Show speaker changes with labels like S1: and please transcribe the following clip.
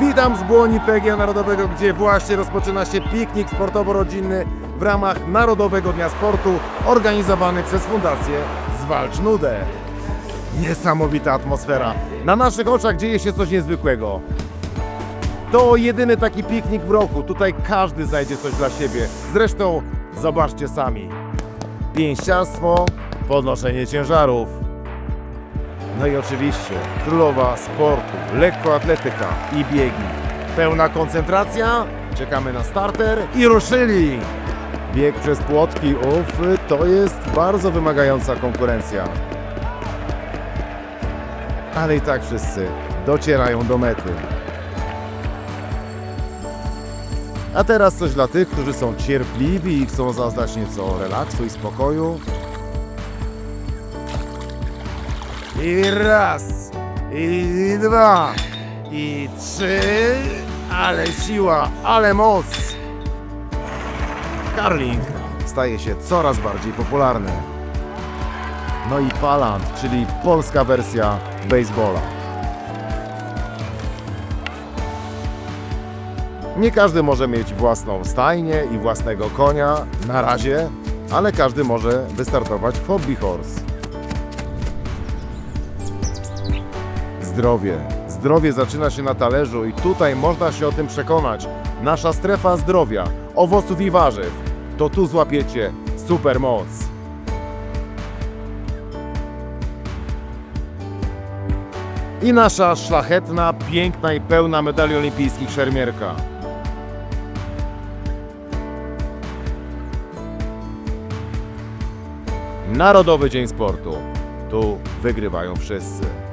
S1: Witam z Błoni PGA Narodowego, gdzie właśnie rozpoczyna się piknik sportowo-rodzinny w ramach Narodowego Dnia Sportu organizowany przez Fundację Zwalcz Nudę. Niesamowita atmosfera. Na naszych oczach dzieje się coś niezwykłego. To jedyny taki piknik w roku. Tutaj każdy znajdzie coś dla siebie. Zresztą zobaczcie sami. Pięściarstwo, podnoszenie ciężarów. No i oczywiście królowa sportu, lekkoatletyka i biegi. Pełna koncentracja, czekamy na starter i ruszyli! Bieg przez płotki, uf, to jest bardzo wymagająca konkurencja. Ale i tak wszyscy docierają do mety. A teraz coś dla tych, którzy są cierpliwi i chcą zaznać nieco relaksu i spokoju. I raz, i dwa, i trzy, ale siła, ale moc. Karling staje się coraz bardziej popularny. No i Palant, czyli polska wersja baseballa. Nie każdy może mieć własną stajnię i własnego konia na razie, ale każdy może wystartować w hobby horse. Zdrowie. Zdrowie zaczyna się na talerzu i tutaj można się o tym przekonać. Nasza strefa zdrowia, owoców i warzyw. To tu złapiecie super moc. I nasza szlachetna, piękna i pełna medali olimpijskich szermierka. Narodowy Dzień Sportu. Tu wygrywają wszyscy.